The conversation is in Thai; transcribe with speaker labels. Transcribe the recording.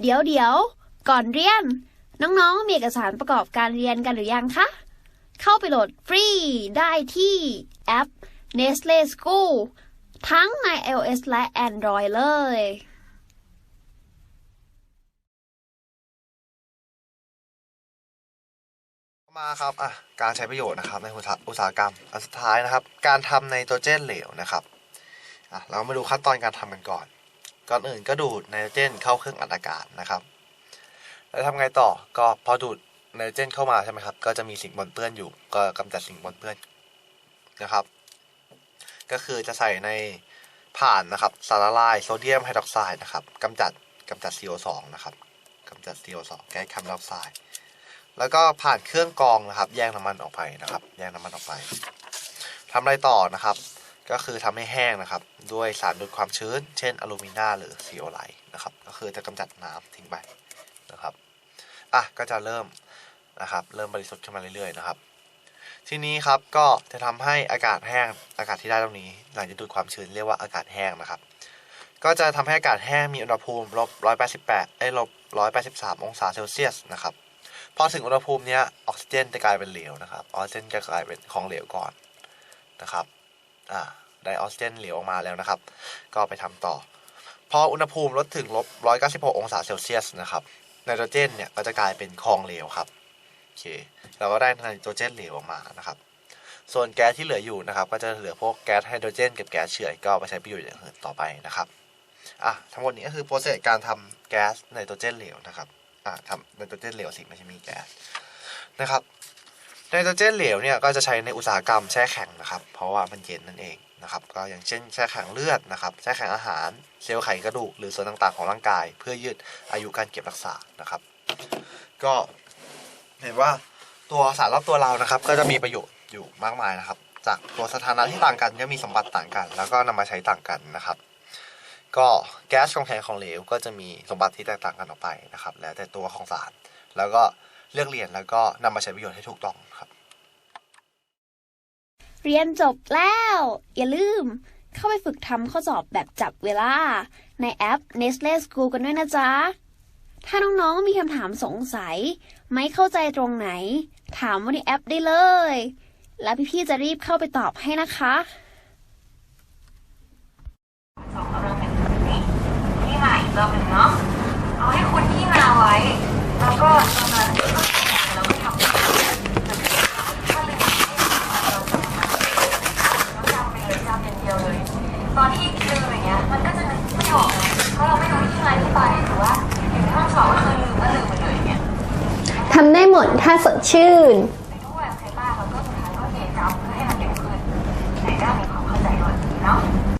Speaker 1: เดี๋ยวเดี๋ยวก่อนเรียน น้องๆ มีเอกสารประกอบการเรียนกันหรือยังคะ เข้าไปโหลดฟรีได้ที่แอป Nestle School ทั้งใน iOS และ Android เลย
Speaker 2: มาครับอะการใช้ประโยชน์นะครับในอุตสาหกรรม อันสุดท้ายนะครับ การทำไนโตรเจนเหลวนะครับอะเรามาดูขั้นตอนการทำกันก่อน ก่อนอื่นก็ดูดไนโตรเจนเข้าเครื่องอัดอากาศนะครับ แล้วทำไงต่อก็พอดูดไนโตรเจนเข้ามาใช่ไหมครับ ก็จะมีสิ่งปนเปื้อนอยู่ ก็กำจัดสิ่งปนเปื้อนนะครับ ก็คือจะใส่ในผ่านนะครับสารละลายโซเดียมไฮดรอกไซด์นะครับกำจัดกำจัด CO2 นะครับกำจัด CO2 แก๊สคาร์บอนไดออกไซด์แล้วก็ผ่านเครื่องกรองนะครับ แยกน้ำมันออกไปนะครับ แยกน้ำมันออกไปทำอะไรต่อนะครับ ก็คือทำให้แห้งนะครับ ด้วยสารดูดความชื้น เช่นอลูมิเนียมหรือซีโอไลท์นะครับ ก็คือจะกำจัดน้ำทิ้งไปนะครับ อะ ก็จะเริ่มนะครับ เริ่มบริสุทธิ์ขึ้นมาเรื่อยๆนะครับ ทีนี้ครับก็จะทำให้อากาศแห้ง อากาศที่ได้ตรงนี้ หลังจากดูดความชื้นเรียกว่าอากาศแห้งนะครับ ก็จะทำให้อากาศแห้งมีอุณหภูมิลบ188เอ้อยแปดสิบ183องศาเซลเซียสนะครับพอถึงอุณหภูมิเนี้ยออกซิเจนจะกลายเป็นเหลวนะครับ ออกซิเจนจะกลายเป็นของเหลวก่อนนะครับ ได้ออกซิเจนเหลวออกมาแล้วนะครับ ก็ไปทำต่อ พออุณหภูมิลดถึงลบ196 องศาเซลเซียสนะครับไนโตรเจนเนี่ยก็จะกลายเป็นของเหลวครับโอเคเราก็ได้ไนโตรเจนเหลวออกมานะครับ ส่วนแก๊สที่เหลืออยู่นะครับ ก็จะเหลือพวกแก๊สไฮโดรเจนกับแก๊สเฉื่อยก็ไปใช้ประโยชน์อย่างอื่นต่อไปนะครับอะทั้งหมดนี้ก็คือโปรเซสการทำแก๊สไนโตรเจนเหลวนะครับอ่าทำไนโตรเจนเหลวสิไม่ใช่มีแก๊สนะครับ ไนโตรเจนเหลวเนี่ยก็จะใช้ในอุตสาหกรรมแช่แข็งนะครับ เพราะว่ามันเย็นนั่นเองนะครับ ก็อย่างเช่นแช่แข็งเลือดนะครับ แช่แข็งอาหาร เซลล์ไขกระดูก หรือส่วนต่างๆของร่างกาย เพื่อยืดอายุการเก็บรักษานะครับ ก็เห็นว่าตัวสารรอบตัวเรานะครับ ก็จะมีประโยชน์อยู่มากมายนะครับ จากตัวสถานะที่ต่างกันก็มีสมบัติต่างกัน แล้วก็นำมาใช้ต่างกันนะครับ ก็แก๊สของแข็งของเหลวก็จะมีสมบัติที่แตกต่างกันออกไปนะครับ แล้วแต่ตัวของสาร แล้วก็ เลือกเรียนแล้วก็นำมาใช้ประโยชน์ให้ถูกต้องครับ
Speaker 1: เรียนจบแล้ว อย่าลืม เข้าไปฝึกทำข้อสอบแบบจับเวลา ในแอป Nestle School กันด้วยนะจ๊ะ ถ้าน้องๆมีคำถามสงสัย ไม่เข้าใจตรงไหน ถามว่าในแอปได้เลย แล้วพี่ๆจะรีบเข้าไปตอบให้นะคะ
Speaker 3: สองกำลังเป็นแบบนี้ที่มาอีกรอบหนึ่งเนาะ เอาให้คุณที่มาไว้ แล้วก็ตรงนั้นก็เราก็ทำถ้าลืมเราจำไปเลยจำอย่างเดียวเลย ตอนที่ลืมอย่างเงี้ย มันก็จะนึกไม่ออกไงเพราะเราไม่รู้ที่มาที่ไปหรือว่าอยู่ในห้องสอบก็คือลืมก็ลืมไปเลยอย่างเงี้ย
Speaker 4: ทำได้ หมดถ้าสดชื่น